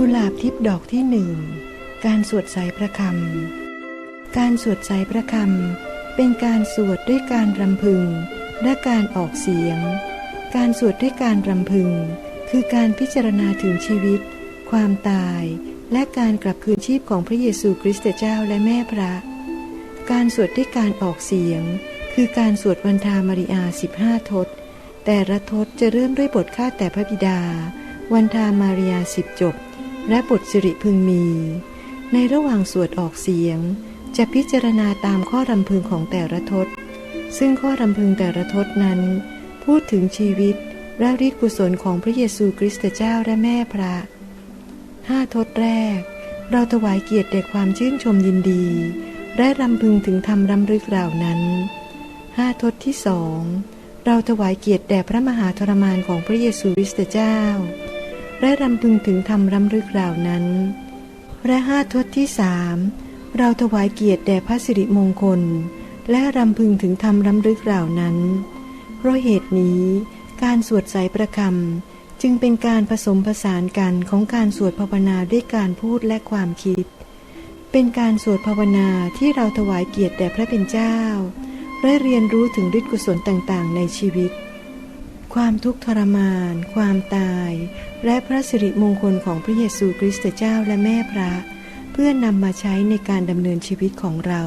กุหลาบทิพย์ดอกที่หนึ่ง การสวดใส่พระคำ การสวดใส่พระคำเป็นการสวดด้วยการรำพึง และการออกเสียง การสวดด้วยการรำพึง คือการพิจารณาถึงชีวิต ความตาย และการกลับคืนชีพของพระเยซูคริสต์เจ้าและแม่พระ การสวดด้วยการออกเสียง คือการสวดวันธามาริอาสิบห้าทศ แต่ละทศจะเริ่มด้วยบทข้าแต่พระบิดา วันธามาริอาสิบจบ และบทสิริพึงมี ในระหว่างสวดออกเสียง จะพิจารณาตามข้อรำพึงของแต่ละทศ ซึ่งข้อรำพึงแต่ละทศนั้น พูดถึงชีวิตและฤทธิกุศลของพระเยซูคริสต์เจ้าและแม่พระห้าทศแรก เราถวายเกียรติแด่ความชื่นชมยินดี และรำพึงถึงธรรมรำลึกเหล่านั้นห้าทศที่สองเราถวายเกียรติแด่พระมหาทรมานของพระเยซูคริสต์เจ้า และรำพึงถึงธรรำลึกเหล่านั้น และห้าทศที่สามเราถวายเกียรติแด่พระสิริมงคล และรำพึงถึงธรรมรำลึกเหล่านั้น เพราะเหตุนี้ การสวดใส่ประคำจึงเป็นการผสมผสานกันของการสวดภาวนาด้วยการพูดและความคิด เป็นการสวดภาวนาที่เราถวายเกียรติแด่พระเป็นเจ้า และเรียนรู้ถึงฤทธิกุศลต่างๆ ในชีวิต ความทุกข์ทรมาน ความตาย และพระสิริมงคลของพระเยซูคริสต์เจ้าและแม่พระ เพื่อนำมาใช้ในการดำเนินชีวิตของเรา